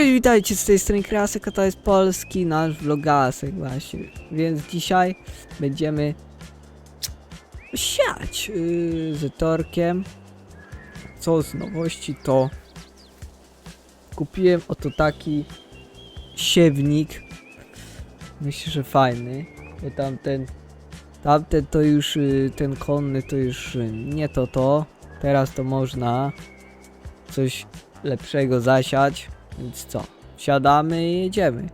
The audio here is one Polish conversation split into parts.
Cześć, witajcie z tej strony Krasek, a to jest polski nasz vlogasek właśnie. Więc dzisiaj będziemy siać yy, z torkiem. Co z nowości to kupiłem oto taki siewnik. Myślę, że fajny, bo tamten tamten to już yy, ten konny to już yy, nie to to. Teraz to można coś lepszego zasiać. Więc co? Siadamy i jedziemy.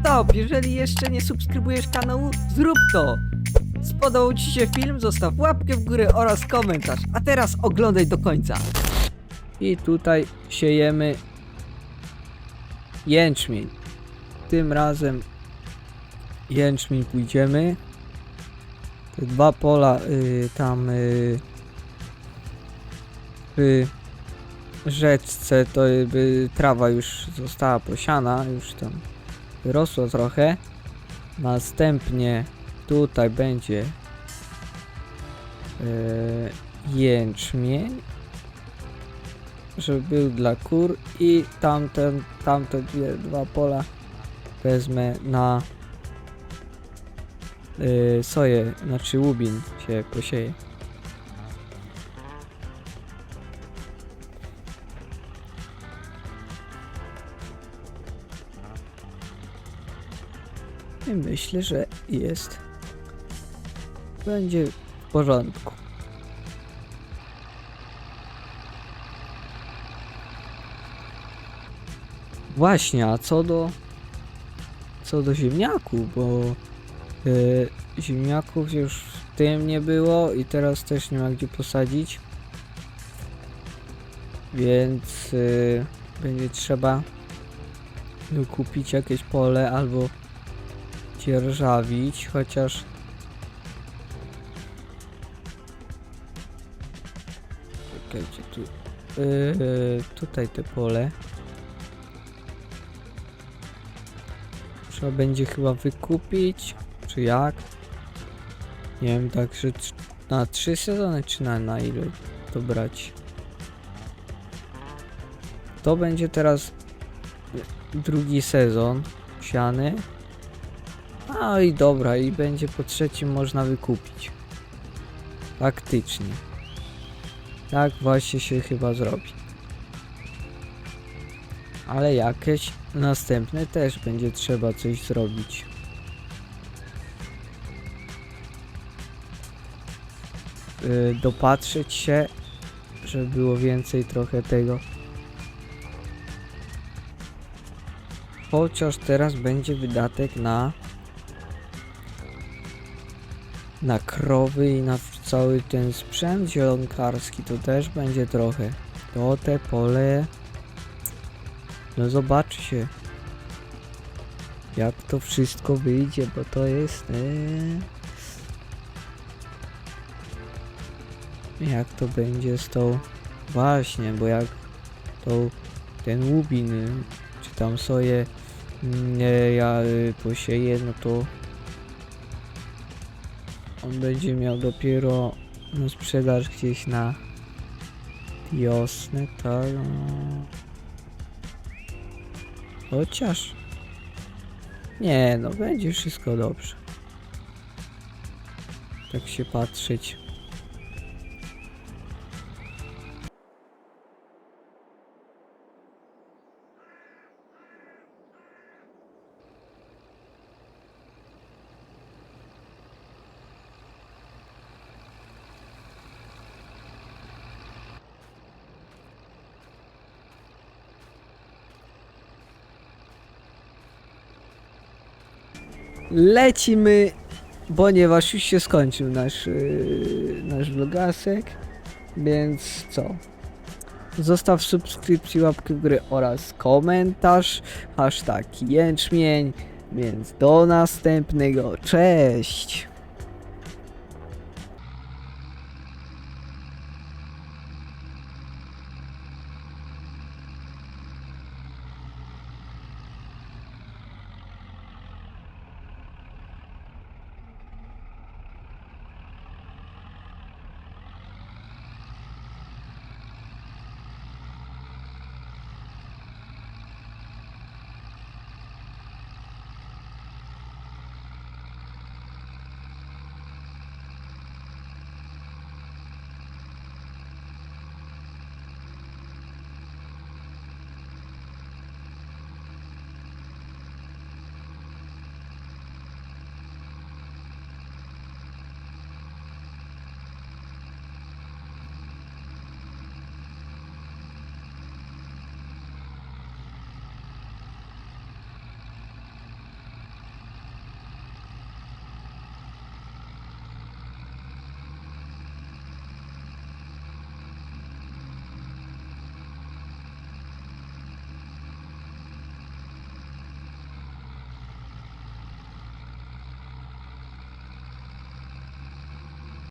Stop! Jeżeli jeszcze nie subskrybujesz kanału, zrób to! Spodobał Ci się film? Zostaw łapkę w górę oraz komentarz. A teraz oglądaj do końca. I tutaj siejemy jęczmień. Tym razem jęczmień pójdziemy. Te dwa pola y, tam y, y, rzeczce to jakby trawa już została posiana, już tam wyrosło trochę. Następnie tutaj będzie e, jęczmień, żeby był dla kur i tamten, tamte dwie, dwa pola wezmę na e, soję, znaczy łubin się posieje. I myślę, że jest. Będzie w porządku. Właśnie, a co do co do ziemniaków, bo yy, ziemniaków już w tym nie było i teraz też nie ma gdzie posadzić. Więc yy, będzie trzeba kupić jakieś pole albo dzierżawić, chociaż czekajcie tu yy, tutaj te pole. Trzeba będzie chyba wykupić czy jak? Nie wiem tak, że trz- na trzy sezony czy na, na ile to brać? To będzie teraz drugi sezon siany no i dobra, i będzie po trzecim można wykupić. Faktycznie. Tak właśnie się chyba zrobi. Ale jakieś następne też będzie trzeba coś zrobić. Yy, dopatrzeć się, żeby było więcej trochę tego. Chociaż teraz będzie wydatek na na krowy i na cały ten sprzęt zielonkarski to też będzie trochę. To te pole. No zobaczy się. Jak to wszystko wyjdzie, bo to jest. e, Jak to będzie z tą. Właśnie, bo jak tą ten łubin, czy tam soję nie ja y, posieję, no to on będzie miał dopiero no, sprzedaż gdzieś na wiosnę, tak? Chociaż nie, no będzie wszystko dobrze. Tak się patrzeć. Lecimy, ponieważ już się skończył nasz, yy, nasz vlogasek, więc co? Zostaw subskrypcję, łapkę w górę oraz komentarz, hashtag jęczmień, więc do następnego, cześć!